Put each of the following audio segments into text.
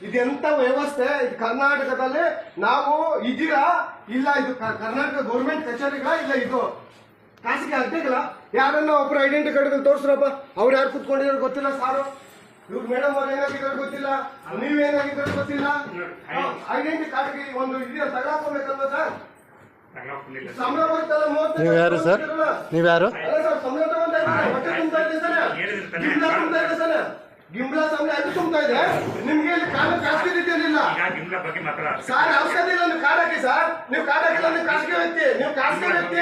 ಇದೆಂತ ವ್ಯವಸ್ಥೆ? ಇದು ಕರ್ನಾಟಕದಲ್ಲಿ ನಾವು ಇದ್ದೀರಾ ಇಲ್ಲ ಇದು ಕರ್ನಾಟಕ ಗೌರ್ಮೆಂಟ್ ಕಚೇರಿಗಳ? ಇಲ್ಲ ಇದು ಖಾಸಗಿ ಅಡ್ಡೆಗಳ ಯಾರನ್ನ ಒಬ್ರು ಐಡೆಂಟಿ ಕಾರ್ಡ್ಗಳು ತೋರಿಸ್ರಪ್ಪ? ಅವ್ರು ಯಾರು ಕುತ್ಕೊಂಡಿರೋ ಗೊತ್ತಿಲ್ಲ ಸಾರು. ಇವ್ರು ಮೇಡಮ್ ಅವ್ರು ಏನಾಗಿದ್ದಾರೆ ಗೊತ್ತಿಲ್ಲ? ನೀವೇನಾಗಿದ್ದಾರೆ ಗೊತ್ತಿಲ್ಲ? ಐಡೆಂಟಿ ಕಾರ್ಡ್ಗೆ ಒಂದು ಇದೆಯಾ? ತಗೊಳ್ಬೇಕಲ್ವ ಸರ್? ನೀವ್ಯಾರು ಸರ್. ನೀವು ಯಾರು ಅಲ್ಲ ಸರ್ ಅಲ್ಲಿ ತುಂಬ್ತಾ ಇದೆ? ಸಂಬಳ ಅದು ನಿಮ್ಗೆ ಇಲ್ಲಿ ಕಾಲ ಖಾಸಗಿ ರೀತಿಯಲ್ಲಿಲ್ಲ. ಬಗ್ಗೆ ಮಾತ್ರ ಸರ್ ಅವಶ್ಯಕತೆ ಇಲ್ಲ ನೀವು ಹಾಕಿ ಸರ್. ನೀವು ಕಾರ್ಡ್ ಹಾಕಿಲ್ಲ ನೀವು ಖಾಸಗಿ ವ್ಯಕ್ತಿ. ನೀವು ಖಾಸಗಿ ವ್ಯಕ್ತಿ.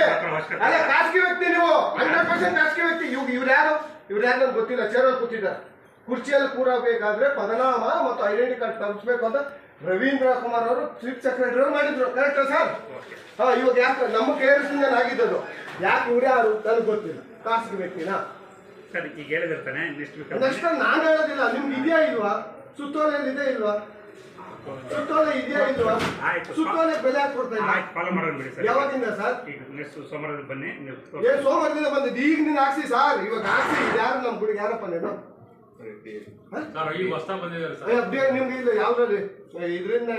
ಅಲ್ಲ ಖಾಸಗಿ ವ್ಯಕ್ತಿ ನೀವು. ಹಂಡ್ರೆಡ್ ಪರ್ಸೆಂಟ್ ಖಾಸಗಿ ವ್ಯಕ್ತಿ. ಇವ್ ಇವ್ರು ಯಾರು? ಇವ್ರು ಯಾರು ನನ್ಗೆ ಗೊತ್ತಿಲ್ಲ. ಚೇರಲ್ಲಿ ಕೂತಿದ್ದಾರೆ. ಕುರ್ಚಿಯಲ್ಲಿ ಕೂರಬೇಕಾದ್ರೆ ಪದನಾಮ ಮತ್ತು ಐಡೆಂಟಿ ಕಾರ್ಡ್ ತರಿಸ್ಬೇಕು ಅಂತ ರವೀಂದ್ರ ಕುಮಾರ್ ಅವರು ಚೀಫ್ ಸೆಕ್ರೆಟರಿ ಅವರು ಮಾಡಿದ್ರು. ಕರೆಕ್ಟಾ ಸರ್? ಹಾ ಇವಾಗ ಯಾಕೆ ನಮ್ಮ ಕೆ ಆರ್ ಎಸ್ ಆಗಿದ್ದದು? ಯಾಕೆ ಇವ್ರು ಯಾರು ನನಗೆ ಗೊತ್ತಿಲ್ಲ. ಖಾಸಗಿ ವ್ಯಕ್ತಿನಾ? ಸರ್ ಈಗ ಹೇಳಿದಿರ್ತಾನೆ ನೆಕ್ಸ್ಟ್ ಅದಷ್ಟೇ ನಾನು ಹೇಳೋದಿಲ್ಲ ನಿಮ್ಗೆ ಇದೆಯಾ ಇಲ್ವಾ? ಸುತ್ತೋಲೆಯಲ್ಲಿ ಇದೆ ಇಲ್ವಾ? ಸುತ್ತೋಲೆ ಇದೆಯಾ ಇಲ್ವಾ? ಆಯ್ತು. ಸುತ್ತೋಲೆ ಬೆಲೆ ಹಾಕ್ಕೊಡ್ತಾ ಇಲ್ಲ ಆಯ್ತು ಫಾಲೋ ಮಾಡೋಣ ಬಿಡಿ ಸರ್. ಯಾವಾಗಿಂದ ಸರ್? ಈಗ ನೆಕ್ಸ್ಟ್ ಸೋಮವಾರದ ಬನ್ನಿ ನೀವು ಏನ್ ಸೋಮವಾರದಿಂದ ಬಂದಿದ್ದು ಈಗ ನೀನು ಹಾಕ್ಸಿ ಸರ್. ಇವಾಗ ಹಾಕ್ಸಿ ಇದು ಯಾರು ನಮ್ಮ ಗುಡಿಗೆ ಯಾರಪ್ಪ ನೀನು? ಸರ್ ಹೊಸ ಬಂದಿದ್ದಾರೆ ಸರ್. ನಿಮ್ಗೆ ಇಲ್ಲ ಯಾವ್ದ್ರಲ್ಲಿ? ಇದರಿಂದ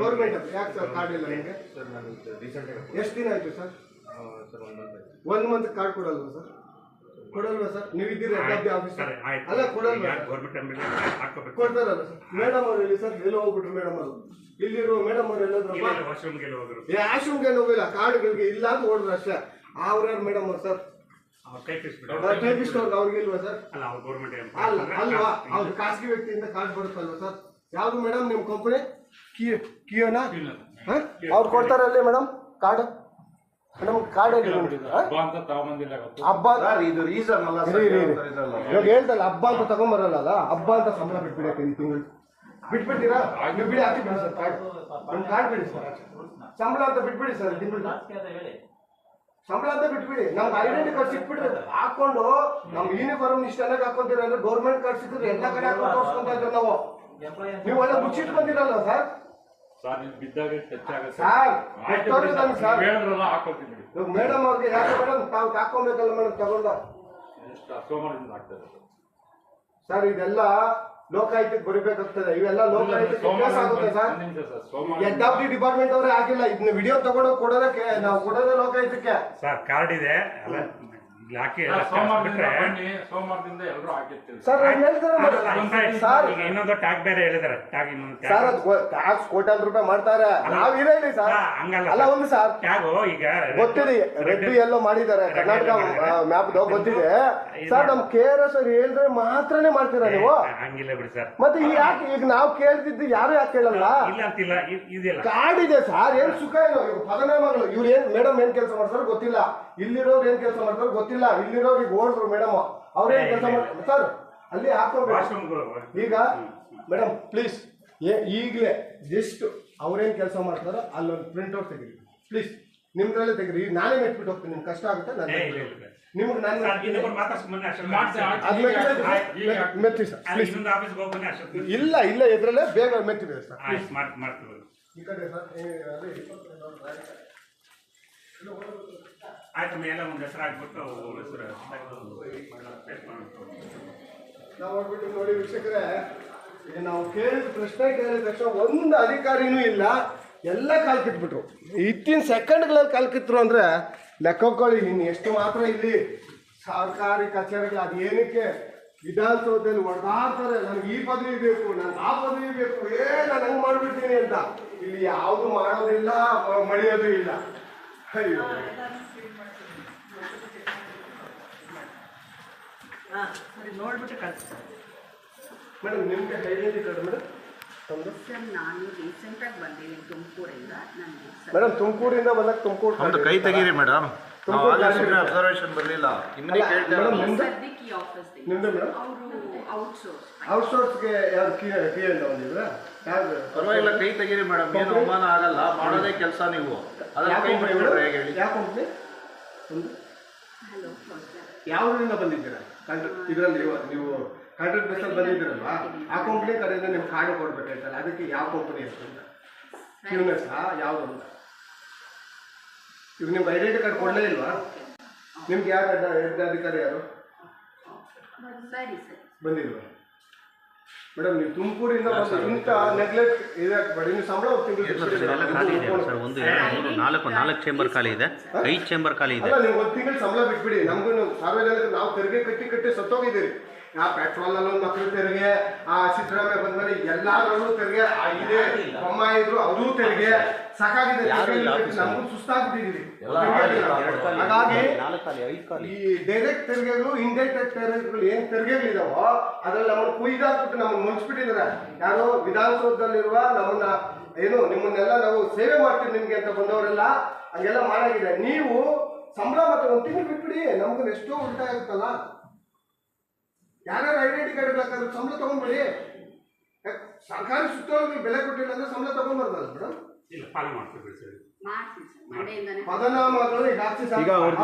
ಗೌರ್ಮೆಂಟ್ ಯಾಕೆ ಸರ್ ಕಾರ್ಡ್ ಇಲ್ಲ ನಿಮಗೆ? ಸರ್ ನಾನು ರೀಸೆಂಟಾಗಿ ಎಷ್ಟು ದಿನ ಆಯ್ತು ಸರ್? ಸರ್ ಒಂದು ಮಂತ್ ಆಯ್ತು ಒಂದ್ ಮಂತ್ ಕಾರ್ಡ್ ಕೊಡಲ್ವಾ ಸರ್ ಕೊಡಲ್ವಾ ಸರ್ ನೀವು ಇದ್ದೀರಿ ಅಲ್ಲ. ಕೊಡಲ್ವಾ? ಗೌರ್ಮೆಂಟ್ ಹಾಕೋಬೇಕು ಕೊಡ್ತಾರಲ್ಲ ಸರ್ ಮೇಡಮ್ ಅವ್ರು ಇಲ್ಲಿ ಸರ್ ಎಲ್ಲೋ ಹೋಗ್ಬಿಟ್ರು ಮೇಡಮ್ ಅವರು? ಇಲ್ಲಿರೋ ಮೇಡಮ್ ಅವ್ರು ಎಲ್ಲಾದ್ರೂ ವಾಶ್ರೂಮ್ಗೆ ಹೋದ್ರು. ಏ ಆಶ್ರಮ್ಗೆ ಹೋಗಿಲ್ಲ. ಕಾರ್ಡ್ಗಳಿಗೆ ಇಲ್ಲ ಅಂತ ಹೊಡ್ರು ಅಷ್ಟೇ. ಅವ್ರ್ಯಾರು ಮೇಡಮ್ ಅವ್ರು ಸರ್ ಟೈಪಿಸ್ಟ್ ಅವ್ರಿಗೆ ಅವ್ರಿಗೆ ಇಲ್ವಾ ಸರ್ ಅಲ್ಲ ಅವ್ರು ಗೌರ್ಮೆಂಟ್ ಅಲ್ಲ ಅಲ್ವಾ? ಅವ್ರು ಖಾಸಗಿ ವ್ಯಕ್ತಿಯಿಂದ ಕಾರ್ಡ್ ಬರುತ್ತಲ್ವಾ ಸರ್ ಯಾವ್ದು ಮೇಡಮ್ ನಿಮ್ಮ ಕಂಪನಿ ಕಿಯೋ ಕಿಯೋನಾ? ಅವ್ರು ಕೊಡ್ತಾರಲ್ಲೇ ಮೇಡಮ್ ಕಾರ್ಡ್ ನಿಮ್ಗೆ ಹಾ? ಹಬ್ಬ ಸರ್ ಇದು ರೀಸನ್ ಅಲ್ಲ ಸರ್ ಇರಿ. ಇವಾಗ ಹೇಳ್ತಲ್ಲ ಹಬ್ಬ ಅಂತ ತಗೊಂಬರಲ್ಲ ಅಲ್ಲ ಹಬ್ಬ ಅಂತ ಸಂಬಳ ಬಿಟ್ಬಿಡಕ್ಕೆ ಈ ತಿಂಗಳು. ಬಿಟ್ಬಿಡ್ತೀರಾ? ನೀವು ಬಿಡಿ ಹಾಕಿ ಬಿಡಿ ಸರ್ ಕಾರ್ಡ್ ಕಾರ್ಡ್ ಬಿಡಿ ಸರ್ ಸಂಬಳ ಅಂತ ಬಿಟ್ಬಿಡಿ ಸರ್ ತಿಂಗಳು ಸಂಬಳ ಅಂತ ಬಿಟ್ಬಿಡಿ. ನಮ್ಗೆ ಐಡೆಂಟಿ ಕಾರ್ಡ್ ಸಿಕ್ಬಿಟ್ರೆ ಹಾಕೊಂಡು ನಮ್ ಯೂನಿಫಾರ್ಮ್ ಇಷ್ಟೆಲ್ಲ ಹಾಕೊಂತೀರ ಅಂದ್ರೆ ಗೌರ್ಮೆಂಟ್ ಕಾರ್ಡ್ ಸಿಕ್ಕಿದ್ರೆ ಎಲ್ಲ ಕಡೆ ಹಾಕೊಂಡು ತೋರಿಸ್ಕೊಂತ ಇದ್ದೀವಿ ನಾವು. ನೀವು ಎಲ್ಲ ಮುಚ್ಚಿಟ್ಕೊಂತೀರಲ್ಲ ಸರ್? ಸರ್ ನೀವು ಬಿದ್ದಾಗ ಟಚ್ ಆಗುತ್ತೆ. ಸರ್ ಇದ್ದಾನೆ ಸರ್. ಹೇಳಿದ್ರಲ್ಲ ಹಾಕೋತೀನಿ ಮೇಡಮ್ ಅವ್ರಿಗೆ ಯಾಕೆ ಮೇಡಮ್ ತಾವು ಹಾಕೊಬೇಕಲ್ಲ ಮೇಡಮ್ ತಗೊಂಡ? ಸರ್ ಇದೆಲ್ಲ ಲೋಕಾಯುಕ್ತಕ್ಕೆ ಬರಬೇಕಾಗ್ತದೆ. ಇವೆಲ್ಲ ಲೋಕಾಯುಕ್ತಕ್ಕೆ ಕೇಸ್ ಆಗುತ್ತೆ ಸರ್. ಡಿಪಾರ್ಟ್ಮೆಂಟ್ ಅವರೇ ಆಗಿಲ್ಲ. ಇದನ್ನ ವಿಡಿಯೋ ತಗೊಂಡೋಗಿ ಕೊಡೋದಕ್ಕೆ ನಾವು ಕೊಡೋದೇ ಲೋಕಾಯುಕ್ತಕ್ಕೆ. ಸರ್ ಕಾರ್ಡ್ ಇದೆ. ಹಾಕಿ ಸೋಮವಾರದಿಂದ ಬನ್ನಿ ಸೋಮವಾರದಿಂದ ಎಲ್ಲರೂ ಹಾಕಿರ್ತೀವಿ ಸರ್. ನಾನು ಹೇಳ್ತಾರೆ ಸರ್ ಇನ್ನೊಂದು ಟ್ಯಾಗ್ ಬೇರೆ ಹೇಳಿದಾರೆ. ಟ್ಯಾಗ್ ಇನ್ನೊಂದು ಸರ್ ಟ್ಯಾಗ್ ಅದು ಟ್ಯಾಕ್ಸ್ ಕೋಟ್ಯಾಂತರ ರೂಪಾಯಿ ಮಾಡ್ತಾರೆ. ನಾವ್ ಇಲ್ಲ ಸರ್. ಹಂಗಲ್ಲ ಅಲ್ಲ ಒಂದು ಸರ್. ಟ್ಯಾಗು ಈಗ ಗೊತ್ತಿದೆ ರೆಡ್ ಎಲ್ಲೋ ಮಾಡಿದ್ದಾರೆ ಕರ್ನಾಟಕ ಮ್ಯಾಪ್ ಗೊತ್ತಿದೆ. ಸರ್ ನಮ್ ಕೆ ಆರ್ ಎಸ್ ಅವ್ರು ಹೇಳಿದ್ರೆ ಮಾತ್ರನೇ ಮಾಡ್ತೀರಾ ನೀವು? ಹಂಗಿಲ್ಲ ಬಿಡಿ ಸರ್. ಮತ್ತೆ ಈಗ ಯಾಕೆ ಈಗ ನಾವು ಕೇಳ್ತಿದ್ದು ಯಾರು ಯಾಕೆ ಕೇಳಲ್ಲ? ಇಲ್ಲ ಅಂತಿಲ್ಲ ಇ- ಇದಿಲ್ಲ. ಕಾರ್ಡ್ ಇದೆ ಸರ್. ಏನ್ ಸುಖ ಇಲ್ಲ ಇವ್ರು ಪದನಾಮಗಳು ಇವ್ರು ಏನ್ ಮೇಡಮ್ ಏನ್ ಕೆಲಸ ಮಾಡ್ತಾರೋ ಗೊತ್ತಿಲ್ಲ. ಇಲ್ಲಿರೋರು ಏನ್ ಕೆಲಸ ಮಾಡ್ತಾರೋ ಗೊತ್ತಿಲ್ಲ. ಇಲ್ಲಿರೋರು ಇಲ್ಲಿರೋರಿಗೆ ಓಡ್ರು ಮೇಡಮ್ ಅವ್ರೇನ್ ಕೆಲಸ ಮಾಡ್ತಾರೆ ಸರ್ ಅಲ್ಲಿ ಹಾಕೋಬೇಕು ಈಗ ಮೇಡಮ್ ಪ್ಲೀಸ್ ಈಗಲೇ ಜಸ್ಟ್ ಅವ್ರೇನ್ ಕೆಲಸ ಮಾಡ್ತಾರೋ ಅಲ್ಲೊಂದು ಪ್ರಿಂಟ್ ಔಟ್ ತೆಗೀರಿ. ಪ್ಲೀಸ್ ನಿಮ್ದ್ರಲ್ಲೇ ತೆಗೀರಿ. ಈಗ ನಾನೇ ಮೆಟ್ಬಿಟ್ಟು ಹೋಗ್ತೀನಿ. ನಿಮ್ಗೆ ಕಷ್ಟ ಆಗುತ್ತೆ? ನಾನು ಏ, ಇಲ್ಲ, ಇಲ್ಲ, ಇಲ್ಲ. ನಿಮ್ಗೆ ನಾನು ಮೆತ್ತಿ ಸರ್ ಪ್ಲೀಸ್. ಇಲ್ಲ ಇಲ್ಲ ಇದ್ರಲ್ಲೇ ಬೇಗ ಮೆತ್ತಿದೆ ಸರ್ ಮಾಡ್ ಈ ಕಡೆ ಸರ್ ಏ, ಅದೇ ಇಪ್ಪತ್ತೊಂದು ಆಯ್ತು. ಮೇಲೆ ಒಂದು ಹೆಸರು ಹಾಕ್ಬಿಟ್ಟು ಹೆಸರು ನಾವು ನೋಡ್ಬಿಟ್ಟು ನೋಡಿ ವೀಕ್ಷಕರೇ, ಈಗ ನಾವು ಕೇಳಿದ ಪ್ರಶ್ನೆ ಕೇಳಿದ ತಕ್ಷಣ ಒಂದು ಅಧಿಕಾರಿನೂ ಇಲ್ಲ, ಎಲ್ಲ ಕಾಲ್ ಕಿತ್ಬಿಟ್ರು. ಇತ್ತಿನ ಸೆಕೆಂಡ್ಗಳಲ್ಲಿ ಕಾಲ್ ಕಿತ್ರು ಅಂದ್ರೆ ಲೆಕ್ಕಕೊಳ್ಳಿ, ಇನ್ನು ಎಷ್ಟು ಮಾತ್ರ ಇಲ್ಲಿ ಸರ್ಕಾರಿ ಕಚೇರಿಗಳು, ಅದು ಏನಕ್ಕೆ ವಿಧಾನಸೌಧದಲ್ಲಿ ಹೊಡೆದಾಡ್ತಾರೆ ನನಗೆ ಈ ಪದವಿ ಬೇಕು, ನನಗೆ ಆ ಪದವಿ ಬೇಕು, ಏ, ನಾನು ಹಂಗೆ ಮಾಡ್ಬಿಡ್ತೀನಿ ಅಂತ. ಇಲ್ಲಿ ಯಾವುದು ಮಾಡೋದಿಲ್ಲ ಮಳೆಯೋದು ಇಲ್ಲ. ಅಯ್ಯೋ ನೋಡ್ಬಿಟ್ಟು ಕಳಿಸ್ತಾರೆ ಮೇಡಮ್ ನಿಮಗೆ ಐಡೆಂಟಿ ಕಾರ್ಡ್ ಮೇಡಮ್? ತಮ್ಮದು ಸರ್ ನಾನು ರೀಸೆಂಟಾಗಿ ಬಂದಿದ್ದೀನಿ ತುಮಕೂರಿಂದ. ನನಗೆ ಸರ್ ಮೇಡಮ್ ತುಮಕೂರಿಂದ ಬಂದಾಗ ತುಮಕೂರು ಕೈ ತೆಗೀರಿ ಮೇಡಮ್. ಅಬ್ಸರ್ವೇಷನ್ ಬರಲಿಲ್ಲ. ಕೇಳ್ತಾ ಮೇಡಮ್, ಸದ್ಯಕ್ಕೆ ಈ ಆಫೀಸ್ ನಿಮ್ದು ಮೇಡಮ್? ಅವರು ಔಟ್ಸೋರ್ಸ್ ಔಟ್ಸೋರ್ಸ್ಗೆ ಯಾವ್ದು ಕೀ ಕೀ ಅಂತ ಬಂದಿದ್ರೆ ಯಾವ್ದು ಪರವಾಗಿಲ್ಲ ಕೈ ತೆಗೀರಿ ಮೇಡಮ್. ಏನು ಅವಮಾನ ಆಗಲ್ಲ. ಮಾಡೋದೇ ಕೆಲಸ ನೀವು. ಅದ್ರ ಯಾವ ಕೈ ಕಂಪ್ನಿ ಬಿಟ್ಬಿಟ್ರೆ ಹೇಗೆ ಹೇಳಿ. ಯಾವ ಕಂಪ್ನಿ ಹಲೋ ಯಾವ್ದ್ರಿಂದ ಬಂದಿದ್ದೀರಾ? ಇದರಲ್ಲಿ ನೀವು ಕಾಂಟ್ರಾಕ್ಟ್ ಬೇಸಲ್ಲಿ ಬಂದಿದ್ದೀರಲ್ವಾ? ಆ ಕಂಪ್ನಿ ಕಡೆಯಿಂದ ನಿಮ್ ಕಾರ್ಡ್ ಕೊಡ್ಬೇಕಾಯ್ತಲ್ಲ ಅದಕ್ಕೆ ಯಾವ ಕಂಪನಿ ಅಂತ? ಕ್ಯೂನೆಸ್ ಯಾವ್ದು ಅಂತ? ಈಗ ನಿಮ್ಗೆ ಐಡೆಂಟಿ ಕಾರ್ಡ್ ಕೊಡಲೇ ಇಲ್ವಾ? ನಿಮ್ಗೆ ಯಾರು ಹೆಡ್ ಅಧಿಕಾರಿ ಯಾರು? ಬಂದಿಲ್ವಾ? ಮೇಡಮ್ ನೀವು ತುಮಕೂರಿಂದ ಇಂಥ ನೆಗ್ಲೆಕ್ಟ್ ಇದಾಗಬೇಡಿ ನೀವು ಸಂಬಳ ಸರ್ ಒಂದು ಎರಡು ಮೂರು ನಾಲ್ಕು ನಾಲ್ಕು ಚೇಂಬರ್ ಖಾಲಿ ಇದೆ. ಐದು ಚೇಂಬರ್ ಖಾಲಿ ಇದೆ. ನೀವು ಒಂದು ತಿಂಗಳು ಸಂಬಳ ಬಿಟ್ಬಿಡಿ. ನಮಗೂ ಸಾರ್ವಜನಿಕ ನಾವು ತೆರಿಗೆ ಕಟ್ಟಿ ಕಟ್ಟಿ ಸತ್ತೋಗಿದ್ದೀರಿ. ಆ ಪೆಟ್ರೋಲ್ ಅಲ್ಲೂ ಮಕ್ಕಳು ತೆರಿಗೆ ಆ ಸಿದ್ದರಾಮಯ್ಯ ಬಂದ್ಮೇಲೆ ಎಲ್ಲಾದ್ರಲ್ಲೂ ತೆರಿಗೆ. ಆಗಿದೆ. ಇದೆ ಬೊಮ್ಮ ಇದ್ರು ಅದು ತೆರಿಗೆ ಸಾಕಾಗಿದೆ ನಮಗೂ ಸುಸ್ತಾಗ್ಬಿಟ್ಟಿದ್ದೀವಿ ಹಾಗಾಗಿ ಈ ಡೈರೆಕ್ಟ್ ತೆರಿಗೆಗಳು ಇಂಡೈರೆಕ್ಟ್ ತೆರಿಗೆಗಳು ಏನ್ ತೆರಿಗೆಗಳಿದಾವೋ ಅದ್ರಲ್ಲಿ ನಮ್ಮನ್ನು ಕುಯ್ದಾಕ್ಬಿಟ್ಟು ನಮ್ಮನ್ನು ಮುನ್ಸ್ಬಿಟ್ಟಿದ್ದಾರೆ ಯಾರು ವಿಧಾನಸೌಧದಲ್ಲಿರುವ ನಮ್ಮನ್ನ ಏನು ನಿಮ್ಮನ್ನೆಲ್ಲ ನಾವು ಸೇವೆ ಮಾಡ್ತೀವಿ ನಿಮ್ಗೆ ಅಂತ ಬಂದವರೆಲ್ಲ ಹಂಗೆಲ್ಲ ಮಾಡಾಗಿದೆ. ನೀವು ಸಂಭ್ರಮ ಮತ್ತೆ ಒಂದು ತಿಂಗಳು ಬಿಟ್ಬಿಡಿ. ನಮ್ಗೆ ಎಷ್ಟೋ ಆಗುತ್ತಲ್ಲ ಯಾರ್ಯಾರು ಐಡೆಂಟಿ ಕಾರ್ಡ್ ಬೇಕಾದ್ರೆ ಸಂಬಳ ತಗೊಂಡ್ಬಿಡಿ. ಸರ್ಕಾರ ಸರ್ಕಾರಿ ನೀವು ಬೆಲೆ ಕೊಟ್ಟಿಲ್ಲ ಅಂದ್ರೆ ಸಂಬಳ ತಗೊಂಡ್ಬಾರ್ದಲ್ಲ ಮೇಡಮ್? ಇಲ್ಲ ಫಾಲೋ ಮಾಡ್ತೀವಿ ಸರ್ ಪದನಾಮಗಳು ಈಗ ಈಗ ಅವ್ರಿಗೆ